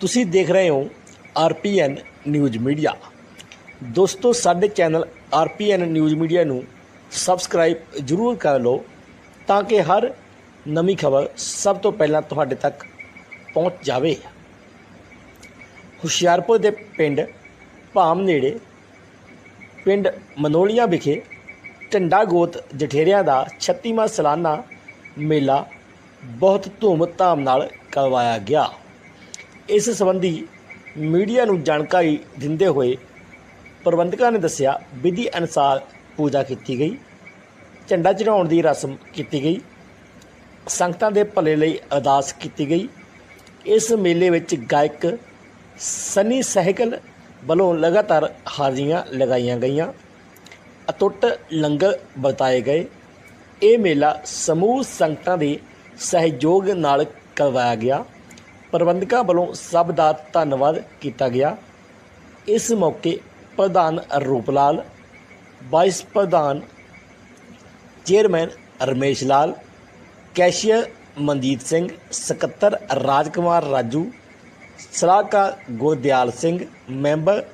ਤੁਸੀਂ ਦੇਖ ਰਹੇ ਹੋ ਆਰਪੀਐਨ ਨਿਊਜ਼ ਮੀਡੀਆ। ਦੋਸਤੋ, ਸਾਡੇ ਚੈਨਲ ਆਰਪੀਐਨ ਨਿਊਜ਼ ਮੀਡੀਆ ਨੂੰ ਸਬਸਕ੍ਰਾਈਬ ਜ਼ਰੂਰ ਕਰ ਲਓ ਤਾਂ ਕਿ ਹਰ ਨਵੀਂ ਖਬਰ ਸਭ ਤੋਂ ਪਹਿਲਾਂ ਤੁਹਾਡੇ ਤੱਕ ਪਹੁੰਚ ਜਾਵੇ। ਹੁਸ਼ਿਆਰਪੁਰ ਦੇ ਪਿੰਡ ਭਾਮ ਨੇੜੇ, ਪਿੰਡ ਮਨੋਲੀਆਂ ਵਿਖੇ ਝੰਡਾ ਗੋਤ ਜਠੇਰਿਆਂ ਦਾ 36ਵਾਂ ਸਾਲਾਨਾ ਮੇਲਾ ਬਹੁਤ ਧੂਮ-ਧਾਮ ਨਾਲ ਕਰਵਾਇਆ ਗਿਆ। ਇਸ ਸੰਬੰਧੀ ਮੀਡੀਆ ਨੂੰ ਜਾਣਕਾਰੀ ਦਿੰਦੇ ਹੋਏ ਪ੍ਰਬੰਧਕਾਂ ਨੇ ਦੱਸਿਆ, ਵਿਧੀ ਅਨੁਸਾਰ ਪੂਜਾ ਕੀਤੀ ਗਈ, ਝੰਡਾ ਚੜਾਉਣ ਦੀ ਰਸਮ ਕੀਤੀ ਗਈ, ਸੰਗਤਾਂ ਦੇ ਭਲੇ ਲਈ ਅਰਦਾਸ ਕੀਤੀ ਗਈ। ਇਸ ਮੇਲੇ ਵਿੱਚ ਗਾਇਕ ਸਨੀ ਸਹਿਗਲ ਵੱਲੋਂ ਲਗਾਤਾਰ ਹਾਜ਼ਰੀਆਂ ਲਗਾਈਆਂ ਗਈਆਂ। ਅਟੁੱਟ ਲੰਗਰ ਵਰਤਾਏ ਗਏ। ਇਹ ਮੇਲਾ ਸਮੂਹ ਸੰਗਤਾਂ ਦੇ ਸਹਿਯੋਗ ਨਾਲ ਕਰਵਾਇਆ ਗਿਆ। ਪ੍ਰਬੰਧਕਾਂ ਵੱਲੋਂ ਸਭ ਦਾ ਧੰਨਵਾਦ ਕੀਤਾ ਗਿਆ। ਇਸ ਮੌਕੇ ਪ੍ਰਧਾਨ ਰੂਪ ਲਾਲ, ਵਾਈਸ ਪ੍ਰਧਾਨ ਚੇਅਰਮੈਨ ਰਮੇਸ਼ ਲਾਲ, ਕੈਸ਼ੀਅਰ ਮਨਦੀਪ ਸਿੰਘ, ਸਕੱਤਰ ਰਾਜਕੁਮਾਰ ਰਾਜੂ, ਸਲਾਹਕਾਰ ਗੁਰਦਿਆਲ ਸਿੰਘ, ਮੈਂਬਰ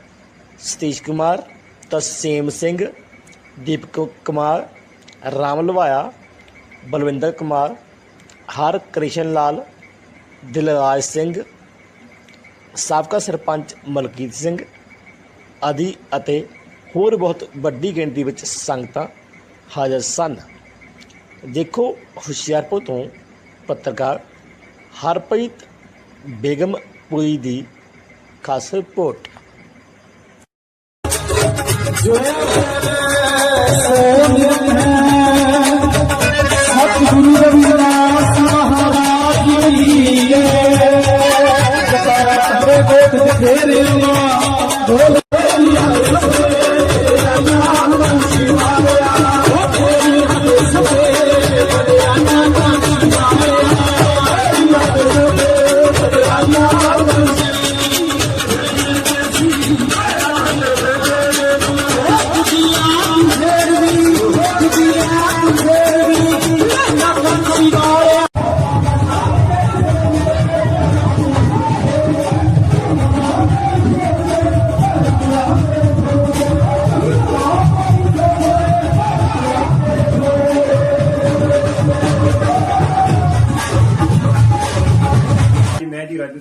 ਸਤੀਸ਼ ਕੁਮਾਰ, ਤਰਸੇਮ ਸਿੰਘ, ਦੀਪਕ ਕੁਮਾਰ, ਰਾਮ ਲਵਾਇਆ, ਬਲਵਿੰਦਰ ਕੁਮਾਰ ਹਰ ਕ੍ਰਿਸ਼ਨ ਲਾਲ ਦਿਲਰਾਜ ਸਿੰਘ, ਸਾਬਕਾ ਸਰਪੰਚ ਮਲਕੀਤ ਸਿੰਘ ਆਦਿ ਅਤੇ ਹੋਰ ਬਹੁਤ ਵੱਡੀ ਗਿਣਤੀ ਵਿੱਚ ਸੰਗਤਾਂ ਹਾਜ਼ਰ ਸਨ। ਦੇਖੋ ਹੁਸ਼ਿਆਰਪੁਰ ਤੋਂ ਪੱਤਰਕਾਰ ਹਰਪ੍ਰੀਤ ਬੇਗਮ ਬੇਗਮਪੁਰੀ ਦੀ ਖਾਸ ਰਿਪੋਰਟ। ਸਤਿਗੁਰੂ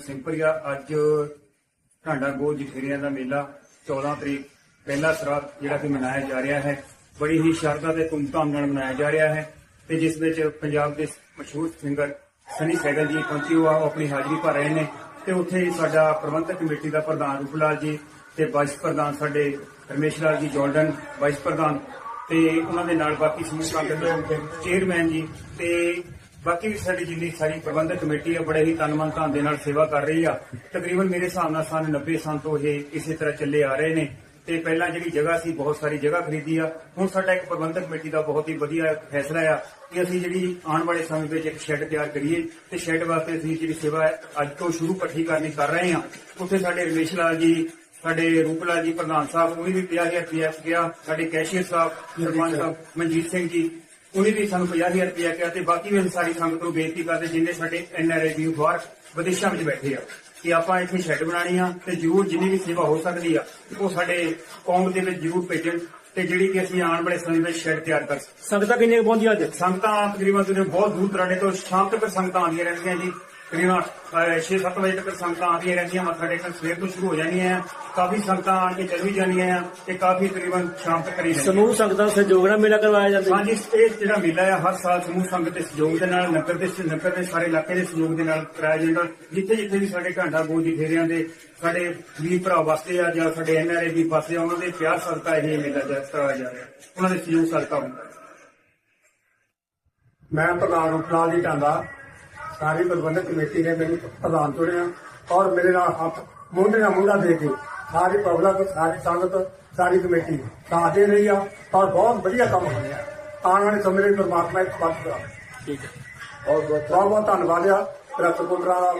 ਮੈਂ ਅੱਜ ਢਾਂਡਾ ਗੋ ਜਠੇਰਿਆਂ ਦਾ ਮੇਲਾ 14 ਤਰੀਕ, ਪਹਿਲਾ ਸਰਾਧ ਜਿਹੜਾ ਕਿ ਮਨਾਇਆ ਜਾ ਰਿਹਾ ਹੈ। ਬੜੀ ਹੀ ਸ਼ਰਧਾ ਤੇ ਧੂਮਧਾਮ ਨਾਲ ਮਨਾਇਆ ਜਾ ਰਿਹਾ ਹੈ ਤੇ ਜਿਸ ਵਿੱਚ ਪੰਜਾਬ ਦੇ ਮਸ਼ਹੂਰ ਸਿੰਗਰ ਸਨੀ ਸੈਗਲ ਜੀ ਪਹੁੰਚੇ ਹੋਆ ਆਪਣੀ ਹਾਜ਼ਰੀ ਭਰ ਰਹੇ ਨੇ ਤੇ ਉੱਥੇ ਸਾਡਾ ਪ੍ਰਬੰਧਕ ਕਮੇਟੀ ਦਾ ਪ੍ਰਧਾਨ ਰੂਪਲਾਲ ਜੀ ਤੇ ਵਾਈਸ ਪ੍ਰਧਾਨ ਸਾਡੇ ਰਮੇਸ਼ ਲਾਲ ਜੀ, ਜੋਰਡਨ ਵਾਈਸ ਪ੍ਰਧਾਨ ਤੇ ਉਹਨਾਂ ਦੇ ਨਾਲ ਬਾਕੀ ਸਮੂਹ ਸੰਗਤ ਦੇ ਚੇਅਰਮੈਨ ਜੀ ਤੇ ਬਾਕੀ ਵੀ ਸਾਡੀ ਜਿੰਨੀ ਸਾਰੀ ਪ੍ਰਬੰਧਕ ਕਮੇਟੀ ਆ, ਬੜੇ ਹੀ ਤਨ ਧਨ ਦੇ ਨਾਲ ਸੇਵਾ ਕਰ ਰਹੀ ਆ। ਤਕਰੀਬਨ ਮੇਰੇ ਹਿਸਾਬ ਨਾਲ ਸਨ 90 ਸਾਲ ਤੋਂ ਇਹ ਇਸੇ ਤਰ੍ਹਾਂ ਚੱਲੇ ਆ ਰਹੇ ਨੇ। ਤੇ ਪਹਿਲਾਂ ਜਿਹੜੀ ਜਗ੍ਹਾ ਸੀ, ਬਹੁਤ ਸਾਰੀ ਜਗ੍ਹਾ ਖਰੀਦੀ ਆ। ਹੁਣ ਸਾਡਾ ਇੱਕ ਪ੍ਰਬੰਧਕ ਕਮੇਟੀ ਦਾ ਬਹੁਤ ਹੀ ਵਧੀਆ ਫੈਸਲਾ ਆ ਕਿ ਅਸੀਂ ਜਿਹੜੀ ਆਉਣ ਵਾਲੇ ਸਮੇਂ ਵਿੱਚ ਇੱਕ ਸ਼ੈੱਡ ਤਿਆਰ ਕਰੀਏ। ਤੇ ਸ਼ੈੱਡ ਵਾਸਤੇ ਅਸੀਂ ਜਿਹੜੀ ਸੇਵਾ ਅੱਜ ਤੋਂ ਸ਼ੁਰੂ ਇਕੱਠੀ ਕਰਨੀ ਕਰ ਰਹੇ ਹਾਂ ਉੱਥੇ ਸਾਡੇ ਰਮੇਸ਼ ਲਾਲ ਜੀ, ਸਾਡੇ ਰੂਪਲਾਲ ਜੀ, ਪ੍ਰਧਾਨ ਸਾਹਿਬ, ਉਹ ਵੀ 50000 ਰੁਪਇਆ ਕਿਹਾ ਸਾਡੇ ਕੈਸ਼ੀਅਰ ਸਾਹਿਬ ਸਰਪੰਚ ਸਾਹਿਬ, ਮਨਜੀਤ ਸਿੰਘ ਜੀ ਉਹਨੇ ਵੀ ਸਾਨੂੰ 50000 ਰੁਪਇਆ ਕਿਹਾ ਤੇ ਬਾਕੀ ਵੀ ਸਾਰੀ ਸੰਗਤ ਨੂੰ ਬੇਨਤੀ ਕਰਦੇ ਜਿੰਨੇ ਸਾਡੇ ਐਨਆਰਆਈ ਵੀ ਬਾਹਰ ਵਿਦੇਸ਼ਾਂ ਵਿੱਚ ਬੈਠੇ ਆ ਕਿ ਆਪਾਂ ਇੱਥੇ ਸ਼ੈੱਡ ਬਣਾਣੀ ਆ ਤੇ ਜਰੂਰ ਜਿੰਨੀ ਵੀ ਸੇਵਾ ਹੋ ਸਕਦੀ ਆ ਉਹ ਸਾਡੇ ਕੌਮ ਦੇ ਵਿੱਚ ਜਰੂਰ ਭੇਜਣ ਤੇ ਜਿਹੜੀ ਕਿ ਅਸੀਂ ਆਉਣ ਵਾਲੇ ਸਮੇਂ ਵਿੱਚ ਸ਼ੈੱਡ ਤਿਆਰ ਕਰ ਸੰਗਤਾਂ ਕਿੰਨੀਆਂ ਪਹੁੰਚੀਆਂ ਅੱਜ? ਸੰਗਤਾਂ ਤਕਰੀਬਨ ਬਹੁਤ ਦੂਰ ਦਰਾਡੇ ਤੋਂ ਸ਼ਾਮ ਤੱਕ ਸੰਗਤਾਂ ਆਉਂਦੀਆਂ ਰਹਿੰਦੀਆਂ ਜੀ। ਤਕਰੀਬਨ 6-7 ਵਜੇ ਤੱਕ ਸੰਗਤਾਂ ਆਉਂਦੀਆਂ ਰਹਿੰਦੀਆਂ ਮੱਥਾ ਟੇਕਣ ਸਵੇਰ ਤੋਂ ਸ਼ੁਰੂ ਹੋ ਜਾਂਦੀਆਂ ਆ। ਕਾਫੀ ਸੰਗਤਾਂ ਆਣ ਕੇ ਚੱਲ ਵੀ ਜਾਂਦੀਆਂ ਆ ਤੇ ਕਾਫੀ ਤਕਰੀਬਨ ਸ਼ਾਮ ਤੱਕ ਕਰੀ ਰਹਿੰਦੀਆਂ ਸਮੂਹ ਸੰਗਤਾਂ ਦਾ ਸਹਿਯੋਗ ਨਾਲ ਮੇਲਾ ਕਰਵਾਇਆ ਜਾਂਦਾ ਹਾਂਜੀ ਇਹ ਜਿਹੜਾ ਮੇਲਾ ਹੈ ਹਰ ਸਾਲ ਸਮੂਹ ਸੰਗਤ ਦੇ ਸਹਿਯੋਗ ਦੇ ਨਾਲ ਨਗਰ ਦੇ ਨਗਰ ਦੇ ਸਾਰੇ ਇਲਾਕੇ ਦੇ ਸਹਿਯੋਗ ਦੇ ਨਾਲ ਕਰਾਇਆ ਜਾਂਦਾ। ਜਿੱਥੇ ਜਿੱਥੇ ਵੀ ਸਾਡੇ ਢਾਂਡਾ ਗੋਜੀ ਫੇਰਿਆਂ ਦੇ ਸਾਡੇ ਵੀਰ ਭਰਾ ਵਸਦੇ ਆ ਜਾਂ ਸਾਡੇ ਐਨਆਰਏ ਵੀ ਵਸਦੇ ਆ ਉਹਨਾਂ ਦੇ ਪਿਆਰ ਸਦਕਾ ਇਹ ਮੇਲਾ ਜਾ ਕਰਾਇਆ ਜਾ ਰਿਹਾ। ਉਹਨਾਂ ਦੇ ਸਹਿਯੋਗ ਸਦਕਾ ਹੁੰਦਾ। ਮੈਂ ਪ੍ਰਧਾਨ ਰੂਪਲਾਲ ਜੀ ਢਾਂਡਾ ਸਾਰੀ ਪ੍ਰਬੰਧਕ ਕਮੇਟੀ ਨੇ ਮੈਨੂੰ ਪ੍ਰਧਾਨ ਚੁਣਿਆ ਔਰ ਮੇਰੇ ਨਾਲ ਹੱਥ ਮੋਢੇ ਨਾਲ ਮੋਢਾ ਦੇ ਕੇ ਸਾਰੀ ਪਬਲਿਕ ਸਾਰੀ ਸੰਗਤ ਸਾਰੀ ਕਮੇਟੀ ਸਾਥ ਦੇ ਰਹੀ ਆ ਔਰ ਬਹੁਤ ਵਧੀਆ ਕੰਮ ਹੋ ਰਿਹਾ ਆਉਣ ਵਾਲੇ ਸਮੇਂ ਵਿੱਚ ਪਰਮਾਤਮਾ ਇੱਕ ਪੱਤ ਦਾ। ਠੀਕ ਹੈ। ਬਹੁਤ ਬਹੁਤ ਧੰਨਵਾਦ ਆ। ਦਾ